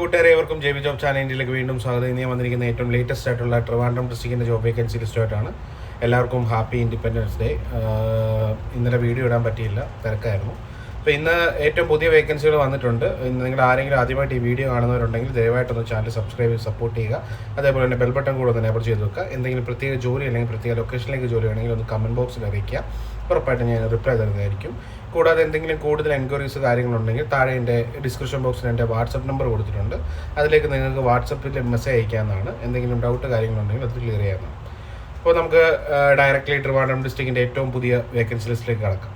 കൂട്ടുകാരെ ഏവർക്കും J B job ചാനലിലേക്ക് വീണ്ടും സ്വാഗതം. ഇന്ന് ഞാൻ വന്നിരിക്കുന്ന ഏറ്റവും ലേറ്റസ്റ്റ് ആയിട്ടുള്ള ട്രിവാൻഡ്രം ഡിസ്ട്രിക്റ്റിന്റെ ജോബ് വേക്കൻസി ലിസ്റ്റുമായിട്ടാണ് എല്ലാവർക്കും ഹാപ്പി ഇൻഡിപെൻഡൻസ് ഡേ ഇന്നലെ വീഡിയോ ഇടാൻ പറ്റിയില്ല തിരക്കായിരുന്നു. അപ്പോൾ ഇന്ന് ഏറ്റവും പുതിയ വേക്കൻസികൾ വന്നിട്ടുണ്ട്. ഇന്ന് നിങ്ങൾ ആരെങ്കിലും ആദ്യമായിട്ട് ഈ വീഡിയോ കാണുന്നവരുണ്ടെങ്കിൽ ദയവായിട്ടൊന്ന് ചാനൽ സബ്സ്ക്രൈബ് ചെയ്ത് സപ്പോർട്ട് ചെയ്യുക. അതേപോലെ തന്നെ ബെൽ ബട്ടൺ കൂടെ ഒന്ന് എനേബിൾ ചെയ്ത് വെക്കുക. എന്തെങ്കിലും പ്രത്യേക ജോലി അല്ലെങ്കിൽ പ്രത്യേക ലൊക്കേഷനിലേക്ക് ജോലി വേണമെങ്കിൽ ഒന്ന് കമന്റ് ബോക്സിൽ അറിയിക്കുക. ഉറപ്പായിട്ടും ഞാൻ റിപ്ലൈ തരുന്നതായിരിക്കും. കൂടാതെ എന്തെങ്കിലും കൂടുതൽ എൻക്വയറീസ് കാര്യങ്ങളുണ്ടെങ്കിൽ താഴെ എന്റെ ഡിസ്ക്രിപ്ഷൻ ബോക്സിൽ എന്റെ വാട്സപ്പ് നമ്പർ കൊടുത്തിട്ടുണ്ട്. അതിലേക്ക് നിങ്ങൾക്ക് വാട്സപ്പിൽ മെസ്സേജ് അയക്കാവുന്നതാണ്. എന്തെങ്കിലും ഡൗട്ട് കാര്യങ്ങളുണ്ടെങ്കിൽ അത് ക്ലിയർ ചെയ്യാവുന്നതാണ്. അപ്പോൾ നമുക്ക് ഡയറക്റ്റ്ലി ട്രിവാൻഡ്രം ഡിസ്ട്രിക്റ്റിന്റെ ഏറ്റവും പുതിയ വേക്കൻസി ലിസ്റ്റിലേക്ക് കടക്കാം.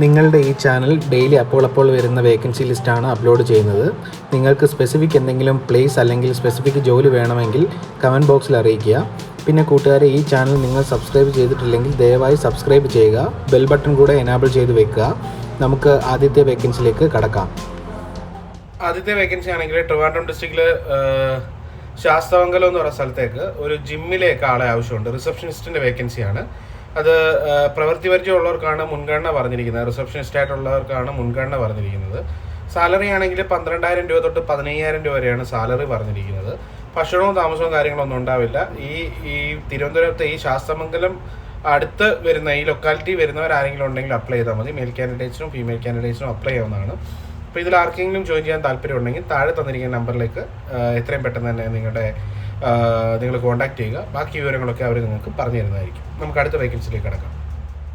നിങ്ങളുടെ ഈ ചാനൽ ഡെയിലി അപ്പോൾ അപ്പോൾ വരുന്ന വേക്കൻസി ലിസ്റ്റാണ് അപ്ലോഡ് ചെയ്യുന്നത്. നിങ്ങൾക്ക് സ്പെസിഫിക് എന്തെങ്കിലും പ്ലേസ് അല്ലെങ്കിൽ സ്പെസിഫിക് ജോലി വേണമെങ്കിൽ കമന്റ് ബോക്സിൽ അറിയിക്കുക. പിന്നെ കൂട്ടുകാരെ ഈ ചാനൽ നിങ്ങൾ സബ്സ്ക്രൈബ് ചെയ്തിട്ടില്ലെങ്കിൽ ദയവായി സബ്സ്ക്രൈബ് ചെയ്യുക. ബെൽ ബട്ടൺ കൂടെ എനാബിൾ ചെയ്ത് വെക്കുക. നമുക്ക് ആദ്യത്തെ വേക്കൻസിയിലേക്ക് കടക്കാം. ആദ്യത്തെ വേക്കൻസി ആണെങ്കിൽ ട്രിവാൻഡ്രം ഡിസ്ട്രിക്റ്റിൽ ശാസ്തമംഗലം എന്ന് പറയുന്ന സ്ഥലത്തേക്ക് ഒരു ജിമ്മിലേക്ക് ആളെ ആവശ്യമുണ്ട്. റിസപ്ഷനിസ്റ്റിന്റെ വേക്കൻസിയാണ്. അത് പ്രവൃത്തി പരിചയമുള്ളവർക്കാണ് മുൻഗണന പറഞ്ഞിരിക്കുന്നത്. റിസപ്ഷനിസ്റ്റ് ആയിട്ടുള്ളവർക്കാണ് മുൻഗണന പറഞ്ഞിരിക്കുന്നത്. സാലറി ആണെങ്കിൽ പന്ത്രണ്ടായിരം രൂപ തൊട്ട് പതിനയ്യായിരം രൂപ വരെയാണ് സാലറി പറഞ്ഞിരിക്കുന്നത്. ഭക്ഷണവും താമസവും കാര്യങ്ങളൊന്നും ഉണ്ടാവില്ല. ഈ ഈ തിരുവനന്തപുരത്തെ ഈ ശാസ്തമംഗലം അടുത്ത് വരുന്ന ഈ ലൊക്കാലിറ്റി വരുന്നവരാരെങ്കിലും ഉണ്ടെങ്കിൽ അപ്ലൈ ചെയ്താൽ മതി. മെയിൽ കാൻഡിഡേറ്റ്സിനും ഫീമെയിൽ കാൻഡിഡേറ്റ്സിനും അപ്ലൈ ചെയ്യാവുന്നതാണ്. അപ്പോൾ ഇതിൽ ആർക്കെങ്കിലും ജോയിൻ ചെയ്യാൻ താല്പര്യം ഉണ്ടെങ്കിൽ താഴെ തന്നിരിക്കുന്ന നമ്പറിലേക്ക് എത്രയും പെട്ടെന്ന് തന്നെ നിങ്ങളുടെ നിങ്ങൾ കോൺടാക്ട് ചെയ്യുക. ബാക്കി വിവരങ്ങളൊക്കെ അവർ നിങ്ങൾക്ക് പറഞ്ഞു തരുന്നതായിരിക്കും. നമുക്ക് അടുത്ത വേക്കൻസിയിലേക്ക് കിടക്കാം.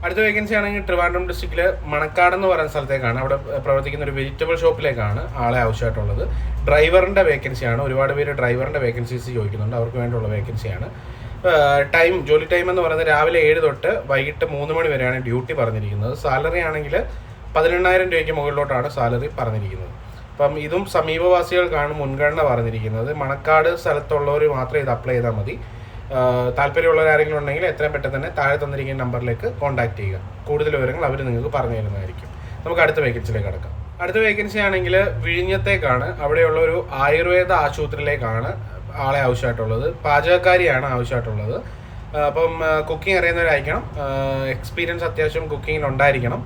അടുത്ത വേക്കൻസി ആണെങ്കിൽ ട്രിവാൻഡ്രം ഡിസ്ട്രിക്റ്റിലെ മണക്കാട് എന്ന് പറയുന്ന സ്ഥലത്തേക്കാണ്. അവിടെ പ്രവർത്തിക്കുന്ന ഒരു വെജിറ്റബിൾ ഷോപ്പിലേക്കാണ് ആളെ ആവശ്യമായിട്ടുള്ളത്. ഡ്രൈവറിന്റെ വേക്കൻസിയാണ് ഒരുപാട് പേര് ഡ്രൈവറിന്റെ വേക്കൻസീസ് ചോദിക്കുന്നുണ്ട്. അവർക്ക് വേണ്ടിയുള്ള വേക്കൻസിയാണ് ടൈം ജോലി ടൈം എന്ന് പറയുന്നത് രാവിലെ ഏഴ് തൊട്ട് വൈകിട്ട് മൂന്ന് മണി വരെയാണ് ഡ്യൂട്ടി പറഞ്ഞിരിക്കുന്നത്. സാലറി ആണെങ്കിൽ പതിനെണ്ണായിരം രൂപയ്ക്ക് മുകളിലോട്ടാണ് സാലറി പറഞ്ഞിരിക്കുന്നത്. അപ്പം ഇതും സമീപവാസികൾക്കാണ് മുൻഗണന പറഞ്ഞിരിക്കുന്നത്. മണക്കാട് സ്ഥലത്തുള്ളവർ മാത്രമേ ഇത് അപ്ലൈ ചെയ്താൽ മതി. താല്പര്യമുള്ളവരാരെങ്കിലും ഉണ്ടെങ്കിൽ എത്രയും പെട്ടെന്ന് തന്നെ താഴെ തന്നിരിക്കുന്ന നമ്പറിലേക്ക് കോൺടാക്ട് ചെയ്യുക. കൂടുതൽ വിവരങ്ങൾ അവർ നിങ്ങൾക്ക് പറഞ്ഞു തരുന്നതായിരിക്കും. നമുക്ക് അടുത്ത വേക്കൻസിയിലേക്ക് കടക്കാം. അടുത്ത വേക്കൻസി ആണെങ്കിൽ വിഴിഞ്ഞത്തേക്കാണ്. അവിടെയുള്ള ഒരു ആയുർവേദ ആശുപത്രിയിലേക്കാണ് ആളെ ആവശ്യമായിട്ടുള്ളത്. പാചകക്കാരിയാണ് ആവശ്യമായിട്ടുള്ളത്. അപ്പം കുക്കിംഗ് അറിയുന്നവരായിരിക്കണം എക്സ്പീരിയൻസ് അത്യാവശ്യം കുക്കിങ്ങിൽ ഉണ്ടായിരിക്കണം.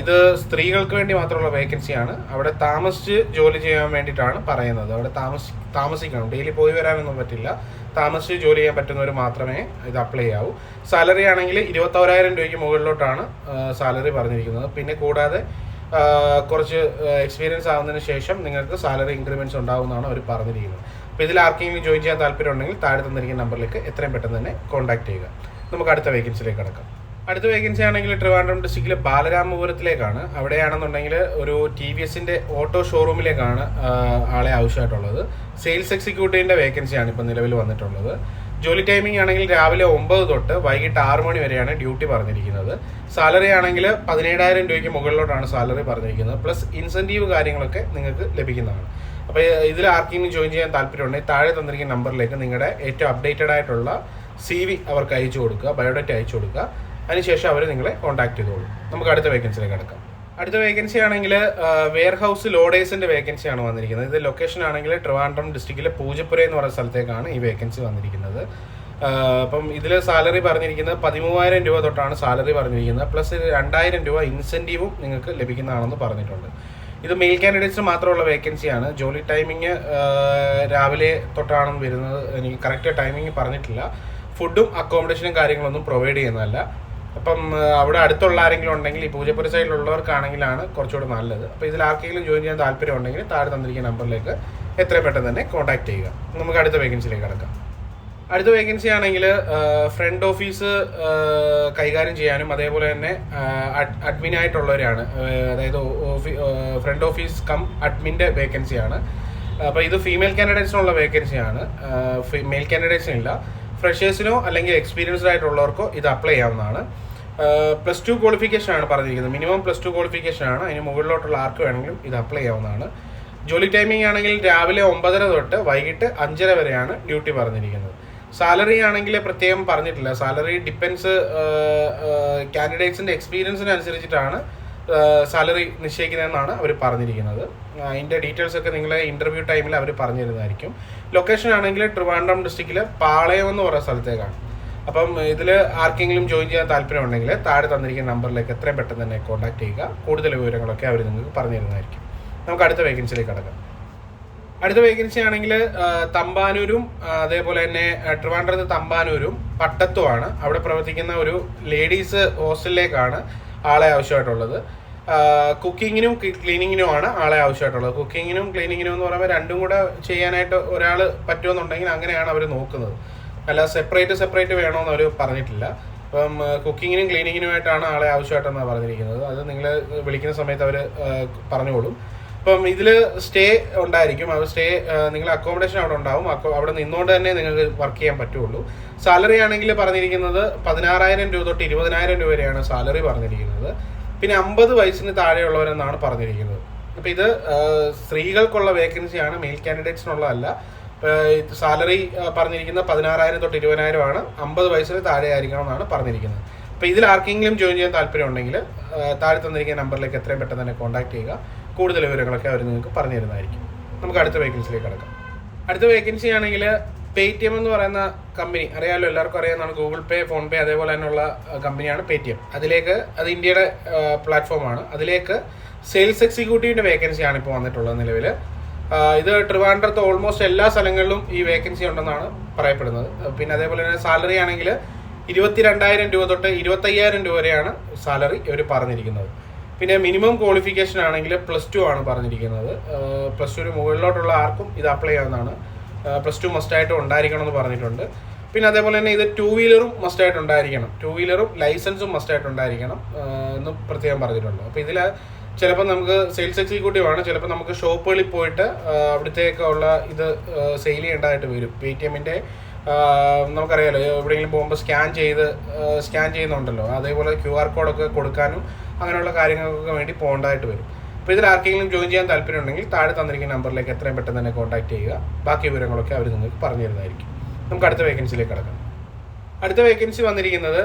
ഇത് സ്ത്രീകൾക്ക് വേണ്ടി മാത്രമുള്ള വേക്കൻസിയാണ് അവിടെ താമസിച്ച് ജോലി ചെയ്യാൻ വേണ്ടിയിട്ടാണ് പറയുന്നത്. അവിടെ താമസി താമസിക്കണം. ഡെയിലി പോയി വരാനൊന്നും പറ്റില്ല. താമസിച്ച് ജോലി ചെയ്യാൻ പറ്റുന്നവർ മാത്രമേ ഇത് അപ്ലൈ ചെയ്യാവൂ സാലറി ആണെങ്കിൽ ഇരുപത്തോരായിരം രൂപയ്ക്ക് മുകളിലോട്ടാണ് സാലറി പറഞ്ഞിരിക്കുന്നത്. പിന്നെ കൂടാതെ കുറച്ച് എക്സ്പീരിയൻസ് ആവുന്നതിന് ശേഷം നിങ്ങൾക്ക് സാലറി ഇൻക്രിമെന്റ്സ് ഉണ്ടാവുമെന്നാണ് അവർ പറഞ്ഞിരിക്കുന്നത്. അപ്പോൾ ഇതിൽ ആർക്കെങ്കിലും ജോയിൻ ചെയ്യാൻ താല്പര്യം ഉണ്ടെങ്കിൽ താഴെ തന്നിരിക്കുന്ന നമ്പറിലേക്ക് എത്രയും പെട്ടെന്ന് തന്നെ കോൺടാക്ട് ചെയ്യുക. നമുക്ക് അടുത്ത വേക്കൻസിയിലേക്ക് കിടക്കാം. അടുത്ത വേക്കൻസി ആണെങ്കിൽ ട്രിവാൻഡ്രം ഡിസ്ട്രിക്റ്റിലെ ബാലരാമപുരത്തിലേക്കാണ്. അവിടെയാണെന്നുണ്ടെങ്കിൽ ഒരു ടി വി എസിന്റെ ഓട്ടോ ഷോറൂമിലേക്കാണ് ആളെ ആവശ്യമായിട്ടുള്ളത്. സെയിൽസ് എക്സിക്യൂട്ടീവിന്റെ വേക്കൻസിയാണ് ഇപ്പം നിലവിൽ വന്നിട്ടുള്ളത്. ജോലി ടൈമിംഗ് ആണെങ്കിൽ രാവിലെ ഒമ്പത് തൊട്ട് വൈകിട്ട് ആറ് മണി വരെയാണ് ഡ്യൂട്ടി പറഞ്ഞിരിക്കുന്നത്. സാലറി ആണെങ്കിൽ പതിനേഴായിരം രൂപയ്ക്ക് മുകളിലോട്ടാണ് സാലറി പറഞ്ഞിരിക്കുന്നത്. പ്ലസ് ഇൻസെന്റീവ് കാര്യങ്ങളൊക്കെ നിങ്ങൾക്ക് ലഭിക്കുന്നതാണ്. അപ്പോൾ ഇതിൽ ആർക്കെങ്കിലും ജോയിൻ ചെയ്യാൻ താല്പര്യമുണ്ടെങ്കിൽ താഴെ തന്നിരിക്കുന്ന നമ്പറിലേക്ക് നിങ്ങളുടെ ഏറ്റവും അപ്ഡേറ്റഡ് ആയിട്ടുള്ള സി വി അവർക്ക് അയച്ചു കൊടുക്കുക ബയോഡേറ്റ അയച്ചു കൊടുക്കുക. അതിനുശേഷം അവർ നിങ്ങളെ കോൺടാക്ട് ചെയ്തോളൂ. നമുക്ക് അടുത്ത വേക്കൻസിയിലേക്ക് കിടക്കാം. അടുത്ത വേക്കൻസി ആണെങ്കിൽ വെയർ ഹൗസ് ലോഡേഴ്സിന്റെ വേക്കൻസിയാണ് വന്നിരിക്കുന്നത്. ഇത് ലൊക്കേഷൻ ആണെങ്കിൽ ട്രിവാൻഡ്രം ഡിസ്ട്രിക്റ്റിലെ പൂജപ്പുര എന്ന് പറയുന്ന സ്ഥലത്തേക്കാണ് ഈ വേക്കൻസി വന്നിരിക്കുന്നത്. അപ്പം ഇതിൽ സാലറി പറഞ്ഞിരിക്കുന്നത് പതിമൂവായിരം രൂപ തൊട്ടാണ് സാലറി പറഞ്ഞിരിക്കുന്നത്. പ്ലസ് രണ്ടായിരം രൂപ ഇൻസെന്റീവും നിങ്ങൾക്ക് ലഭിക്കുന്നതാണെന്ന് പറഞ്ഞിട്ടുണ്ട്. ഇത് മെയിൽ കാൻഡിഡേറ്റ്സിന് മാത്രമുള്ള വേക്കൻസിയാണ് ജോലി ടൈമിങ് രാവിലെ തൊട്ടാണ് വരുന്നത്. എനിക്ക് കറക്റ്റ് ടൈമിങ് പറഞ്ഞിട്ടില്ല. ഫുഡും അക്കോമഡേഷനും കാര്യങ്ങളൊന്നും പ്രൊവൈഡ് ചെയ്യുന്നതല്ല. അപ്പം അവിടെ അടുത്തുള്ള ആരെങ്കിലും ഉണ്ടെങ്കിൽ ഈ പൂജപ്പുര സൈഡിലുള്ളവർക്കാണെങ്കിലാണ് കുറച്ചുകൂടെ നല്ലത്. അപ്പോൾ ഇതിൽ ആർക്കെങ്കിലും ജോയിൻ ചെയ്യാൻ താല്പര്യം ഉണ്ടെങ്കിൽ താഴെ തന്നിരിക്കുന്ന നമ്പറിലേക്ക് എത്രയും പെട്ടെന്ന് തന്നെ കോൺടാക്ട് ചെയ്യുക. നമുക്ക് അടുത്ത വേക്കൻസിയിലേക്ക് കിടക്കാം. അടുത്ത വേക്കൻസി ആണെങ്കിൽ ഫ്രണ്ട് ഓഫീസ് കൈകാര്യം ചെയ്യാനും അതേപോലെ തന്നെ അഡ്മിൻ ആയിട്ടുള്ളവരാണ്. അതായത് ഫ്രണ്ട് ഓഫീസ് കം അഡ്മിന്റെ വേക്കൻസിയാണ് അപ്പോൾ ഇത് ഫീമെയിൽ കാൻഡിഡേറ്റ്സിനുള്ള വേക്കൻസിയാണ് മെയിൽ കാൻഡിഡേറ്റ്സിനില്ല ഫ്രഷേഴ്സിനോ അല്ലെങ്കിൽ എക്സ്പീരിയൻസ്ഡ് ആയിട്ടുള്ളവർക്കോ ഇത് അപ്ലൈ ചെയ്യാവുന്നതാണ്. പ്ലസ് ടു ക്വാളിഫിക്കേഷൻ ആണ് പറഞ്ഞിരിക്കുന്നത്. മിനിമം പ്ലസ് ടു ക്വാളിഫിക്കേഷൻ ആണ്. അതിന് മുകളിലോട്ടുള്ള ആർക്ക് വേണമെങ്കിലും ഇത് അപ്ലൈ ചെയ്യാവുന്നതാണ്. ജോലി ടൈമിംഗ് ആണെങ്കിൽ രാവിലെ ഒമ്പതര തൊട്ട് വൈകിട്ട് അഞ്ചര വരെയാണ് ഡ്യൂട്ടി പറഞ്ഞിരിക്കുന്നത്. സാലറി ആണെങ്കിൽ പ്രത്യേകം പറഞ്ഞിട്ടില്ല. സാലറി ഡിപ്പെൻസ് കാൻഡിഡേറ്റ്സിന്റെ എക്സ്പീരിയൻസിനനുസരിച്ചിട്ടാണ് സാലറി നിശ്ചയിക്കുന്നതെന്നാണ് അവർ പറഞ്ഞിരിക്കുന്നത്. അതിന്റെ ഡീറ്റെയിൽസ് ഒക്കെ നിങ്ങളെ ഇന്റർവ്യൂ ടൈമിൽ അവർ പറഞ്ഞു തരുന്നതായിരിക്കും ലൊക്കേഷൻ ആണെങ്കിൽ ട്രിവാൻഡ്രം ഡിസ്ട്രിക്റ്റിലെ പാളയം എന്ന് പറയുന്ന സ്ഥലത്തേക്കാണ്. അപ്പം ഇതിൽ ആർക്കെങ്കിലും ജോയിൻ ചെയ്യാൻ താല്പര്യം ഉണ്ടെങ്കിൽ താഴെ തന്നിരിക്കുന്ന നമ്പറിലേക്ക് എത്രയും പെട്ടെന്ന് തന്നെ കോൺടാക്ട് ചെയ്യുക. കൂടുതൽ വിവരങ്ങളൊക്കെ അവർ നിങ്ങൾക്ക് പറഞ്ഞു തരുന്നതായിരിക്കും നമുക്ക് അടുത്ത വേക്കൻസിയിലേക്ക് കടക്കാം. അടുത്ത വേക്കൻസി ആണെങ്കിൽ തമ്പാനൂരും അതേപോലെ തന്നെ ട്രിവാൻഡ്രത്ത് തമ്പാനൂരും പട്ടത്തുമാണ്. അവിടെ പ്രവർത്തിക്കുന്ന ഒരു ലേഡീസ് ഹോസ്റ്റലിലേക്കാണ് ആളെ ആവശ്യമായിട്ടുള്ളത്. കുക്കിങ്ങിനും ക്ലീനിങ്ങിനുമാണ് ആളെ ആവശ്യമായിട്ടുള്ളത്. കുക്കിങ്ങിനും ക്ലീനിങ്ങിനും എന്ന് പറയുമ്പോൾ രണ്ടും കൂടെ ചെയ്യാനായിട്ട് ഒരാൾ പറ്റുമെന്നുണ്ടെങ്കിൽ അങ്ങനെയാണ് അവർ നോക്കുന്നത്. അല്ല സെപ്പറേറ്റ് സെപ്പറേറ്റ് വേണമെന്ന് അവർ പറഞ്ഞിട്ടില്ല. അപ്പം കുക്കിങ്ങിനും ക്ലീനിങ്ങിനുമായിട്ടാണ് ആളെ ആവശ്യമായിട്ടെന്നാണ് പറഞ്ഞിരിക്കുന്നത്. അത് നിങ്ങൾ വിളിക്കുന്ന സമയത്ത് അവർ പറഞ്ഞോളും. അപ്പം ഇതിൽ സ്റ്റേ ഉണ്ടായിരിക്കും. അത് സ്റ്റേ നിങ്ങൾ അക്കോമഡേഷൻ അവിടെ ഉണ്ടാവും. അവിടെ നിന്നുകൊണ്ട് തന്നെ നിങ്ങൾക്ക് വർക്ക് ചെയ്യാൻ പറ്റുള്ളൂ. സാലറി ആണെങ്കിൽ പറഞ്ഞിരിക്കുന്നത് പതിനാറായിരം രൂപ തൊട്ട് ഇരുപതിനായിരം രൂപ വരെയാണ് സാലറി പറഞ്ഞിരിക്കുന്നത്. പിന്നെ അമ്പത് വയസ്സിന് താഴെയുള്ളവരെന്നാണ് പറഞ്ഞിരിക്കുന്നത്. അപ്പം ഇത് സ്ത്രീകൾക്കുള്ള വേക്കൻസിയാണ് മെയിൽ കാൻഡിഡേറ്റ്സിനുള്ളതല്ല സാലറി പറഞ്ഞിരിക്കുന്നത് പതിനാറായിരം തൊട്ട് ഇരുപതിനായിരം ആണ് അമ്പത് വയസ്സിന് താഴെ ആയിരിക്കണം എന്നാണ് പറഞ്ഞിരിക്കുന്നത്. അപ്പോൾ ഇതിൽ ആർക്കെങ്കിലും ജോയിൻ ചെയ്യാൻ താല്പര്യം ഉണ്ടെങ്കിൽ താഴെ തന്നിരിക്കുന്ന നമ്പറിലേക്ക് എത്രയും പെട്ടെന്ന് തന്നെ കോൺടാക്ട് ചെയ്യുക. കൂടുതൽ വിവരങ്ങളൊക്കെ അവർ നിങ്ങൾക്ക് പറഞ്ഞു തരുന്നതായിരിക്കും നമുക്ക് അടുത്ത വേക്കൻസിയിലേക്ക് കിടക്കാം. അടുത്ത വേക്കൻസി ആണെങ്കിൽ പേടിഎം എന്ന് പറയുന്ന കമ്പനി. അറിയാമല്ലോ എല്ലാവർക്കും അറിയാവുന്നതാണ് ഗൂഗിൾ പേ ഫോൺ പേ അതേപോലെ തന്നെയുള്ള കമ്പനിയാണ് പേടിഎം അതിലേക്ക് അത് ഇന്ത്യയുടെ പ്ലാറ്റ്ഫോമാണ് അതിലേക്ക് സെയിൽസ് എക്സിക്യൂട്ടീവിന്റെ വേക്കൻസിയാണ് ഇപ്പോൾ വന്നിട്ടുള്ളത് നിലവിൽ. ഇത് ട്രിവാൻഡ്രത്ത് ഓൾമോസ്റ്റ് എല്ലാ സ്ഥലങ്ങളിലും ഈ വേക്കൻസി ഉണ്ടെന്നാണ് പറയപ്പെടുന്നത്. പിന്നെ അതേപോലെ തന്നെ സാലറി ആണെങ്കിൽ ഇരുപത്തിരണ്ടായിരം രൂപ തൊട്ട് ഇരുപത്തയ്യായിരം രൂപ വരെയാണ് സാലറി ഇവർ പറഞ്ഞിരിക്കുന്നത്. പിന്നെ മിനിമം ക്വാളിഫിക്കേഷൻ ആണെങ്കിൽ പ്ലസ് ടു ആണ് പറഞ്ഞിരിക്കുന്നത്. പ്ലസ് ടുവിന് മുകളിലോട്ടുള്ള ആർക്കും ഇത് അപ്ലൈ ചെയ്യാവുന്നതാണ് പ്ലസ് ടു മസ്റ്റായിട്ട് ഉണ്ടായിരിക്കണം എന്ന് പറഞ്ഞിട്ടുണ്ട്. പിന്നെ അതേപോലെ തന്നെ ഇത് ടൂ വീലറും മസ്റ്റായിട്ട് ഉണ്ടായിരിക്കണം. ടു വീലറും ലൈസൻസും മസ്റ്റ് ആയിട്ട് ഉണ്ടായിരിക്കണം എന്ന് പ്രത്യേകം പറഞ്ഞിട്ടുണ്ട്. അപ്പോൾ ഇതിൽ ചിലപ്പോൾ നമുക്ക് സെയിൽസ് എക്സിക്യൂട്ടീവ് ആണ് ചിലപ്പോൾ നമുക്ക് ഷോപ്പുകളിൽ പോയിട്ട് അവിടുത്തേക്ക് ഉള്ള ഇത് സെയിൽ ചെയ്യേണ്ടതായിട്ട് വരും. പേ ടി എമ്മിന്റെ നമുക്കറിയാലോ എവിടെയെങ്കിലും പോകുമ്പോൾ സ്കാൻ ചെയ്ത് സ്കാൻ ചെയ്യുന്നുണ്ടല്ലോ. അതേപോലെ ക്യു ആർ കോഡൊക്കെ കൊടുക്കാനും അങ്ങനെയുള്ള കാര്യങ്ങൾക്കൊക്കെ വേണ്ടി പോകേണ്ടതായിട്ട് വരും. അപ്പോൾ ഇതിൽ ആർക്കെങ്കിലും ജോയിൻ ചെയ്യാൻ താല്പര്യം ഉണ്ടെങ്കിൽ താഴെ തന്നിരിക്കുന്ന നമ്പറിലേക്ക് എത്രയും പെട്ടെന്ന് തന്നെ കോൺടാക്ട് ചെയ്യുക. ബാക്കി വിവരങ്ങളൊക്കെ അവർ നിങ്ങൾക്ക് പറഞ്ഞു തരുന്നതായിരിക്കും. നമുക്ക് അടുത്ത വേക്കൻസിയിലേക്ക് കിടക്കാം. അടുത്ത വേക്കൻസി വന്നിരിക്കുന്നത്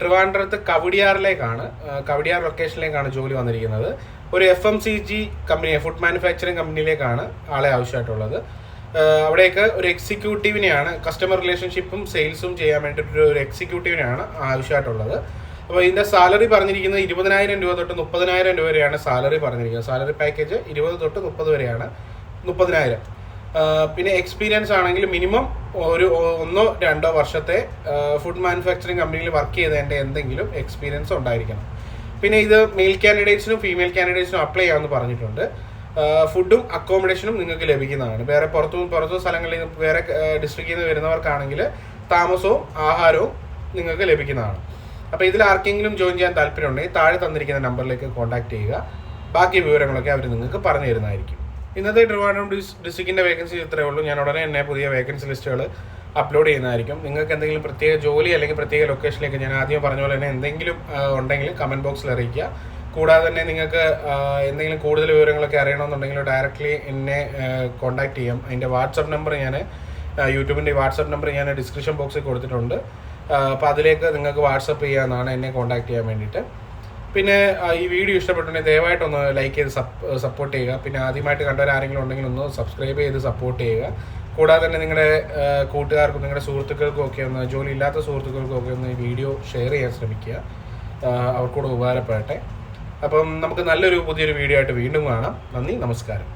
ട്രിവാൻഡ്രത്ത് കവടിയാറിലേക്കാണ്. കവടിയാർ ലൊക്കേഷനിലേക്കാണ് ജോലി വന്നിരിക്കുന്നത്. ഒരു F M C G company food manufacturing കമ്പനിയിലേക്കാണ് ആളെ ആവശ്യമായിട്ടുള്ളത്. അവിടേക്ക് ഒരു എക്സിക്യൂട്ടീവിനെയാണ് കസ്റ്റമർ റിലേഷൻഷിപ്പും സെയിൽസും ചെയ്യാൻ വേണ്ടിയിട്ട് ഒരു എക്സിക്യൂട്ടീവിനെയാണ് ആവശ്യമായിട്ടുള്ളത്. അപ്പോൾ ഇതിന്റെ സാലറി പറഞ്ഞിരിക്കുന്നത് ഇരുപതിനായിരം രൂപ തൊട്ട് മുപ്പതിനായിരം രൂപ വരെയാണ് സാലറി പറഞ്ഞിരിക്കുന്നത്. സാലറി പാക്കേജ് ഇരുപത് തൊട്ട് മുപ്പത് വരെയാണ്. മുപ്പതിനായിരം. പിന്നെ എക്സ്പീരിയൻസ് ആണെങ്കിൽ മിനിമം ഒരു ഒന്നോ രണ്ടോ വർഷത്തെ ഫുഡ് മാനുഫാക്ചറിങ് കമ്പനിയിൽ വർക്ക് ചെയ്തതിന്റെ എന്തെങ്കിലും എക്സ്പീരിയൻസ് ഉണ്ടായിരിക്കണം. പിന്നെ ഇത് മെയിൽ കാൻഡിഡേറ്റ്സിനും ഫീമെയിൽ കാൻഡിഡേറ്റ്സിനും അപ്ലൈ ചെയ്യാമെന്ന് പറഞ്ഞിട്ടുണ്ട്. ഫുഡും അക്കോമഡേഷനും നിങ്ങൾക്ക് ലഭിക്കുന്നതാണ്. വേറെ പുറത്തു പുറത്തു സ്ഥലങ്ങളിൽ നിന്ന് വേറെ ഡിസ്ട്രിക്റ്റിൽ നിന്ന് വരുന്നവർക്കാണെങ്കിൽ താമസവും ആഹാരവും നിങ്ങൾക്ക് ലഭിക്കുന്നതാണ്. അപ്പോൾ ഇതിൽ ആർക്കെങ്കിലും ജോയിൻ ചെയ്യാൻ താല്പര്യമുണ്ടെങ്കിൽ താഴെ തന്നിരിക്കുന്ന നമ്പറിലേക്ക് കോൺടാക്ട് ചെയ്യുക. ബാക്കി വിവരങ്ങളൊക്കെ അവർ നിങ്ങൾക്ക് പറഞ്ഞു തരുന്നതായിരിക്കും ഇന്നത്തെ ട്രിവാൻഡ്രം ഡിസ്ട്രിക്റ്റിന്റെ വേക്കൻസി ഇത്രയേ ഉള്ളൂ. ഞാൻ ഉടനെ തന്നെ പുതിയ വേക്കൻസി ലിസ്റ്റുകൾ അപ്ലോഡ് ചെയ്യുന്നതായിരിക്കും. നിങ്ങൾക്ക് എന്തെങ്കിലും പ്രത്യേക ജോലി അല്ലെങ്കിൽ പ്രത്യേക ലൊക്കേഷനിലേക്ക് ഞാൻ ആദ്യം പറഞ്ഞ പോലെ തന്നെ എന്തെങ്കിലും ഉണ്ടെങ്കിൽ കമന്റ് ബോക്സിൽ അറിയിക്കുക. കൂടാതെ തന്നെ നിങ്ങൾക്ക് എന്തെങ്കിലും കൂടുതൽ വിവരങ്ങളൊക്കെ അറിയണമെന്നുണ്ടെങ്കിൽ ഡയറക്റ്റ്ലി എന്നെ കോൺടാക്ട് ചെയ്യാം. അതിന്റെ വാട്സപ്പ് നമ്പർ ഞാൻ യൂട്യൂബിന്റെ വാട്സപ്പ് നമ്പർ ഞാൻ ഡിസ്ക്രിപ്ഷൻ ബോക്സിൽ കൊടുത്തിട്ടുണ്ട്. അപ്പോൾ അതിലേക്ക് നിങ്ങൾക്ക് വാട്സപ്പ് ചെയ്യാമെന്നാണ് എന്നെ കോൺടാക്ട് ചെയ്യാൻ വേണ്ടിയിട്ട്. പിന്നെ ഈ വീഡിയോ ഇഷ്ടപ്പെട്ടുണ്ടെങ്കിൽ ദയവായിട്ടൊന്ന് ലൈക്ക് ചെയ്ത് സപ്പോർട്ട് ചെയ്യുക. പിന്നെ ആദ്യമായിട്ട് കണ്ടവർ ആരെങ്കിലും ഉണ്ടെങ്കിൽ ഒന്ന് സബ്സ്ക്രൈബ് ചെയ്ത് സപ്പോർട്ട് ചെയ്യുക. കൂടാതെ തന്നെ നിങ്ങളുടെ കൂട്ടുകാർക്കും നിങ്ങളുടെ സുഹൃത്തുക്കൾക്കും ഒക്കെ ഒന്ന് ജോലി ഇല്ലാത്ത സുഹൃത്തുക്കൾക്കും ഒക്കെ ഒന്ന് ഈ വീഡിയോ ഷെയർ ചെയ്യാൻ ശ്രമിക്കുക. അവർക്കൂടെ ഉപകാരപ്പെടട്ടെ. അപ്പം നമുക്ക് നല്ലൊരു പുതിയൊരു വീഡിയോ ആയിട്ട് വീണ്ടും കാണാം. നന്ദി നമസ്കാരം.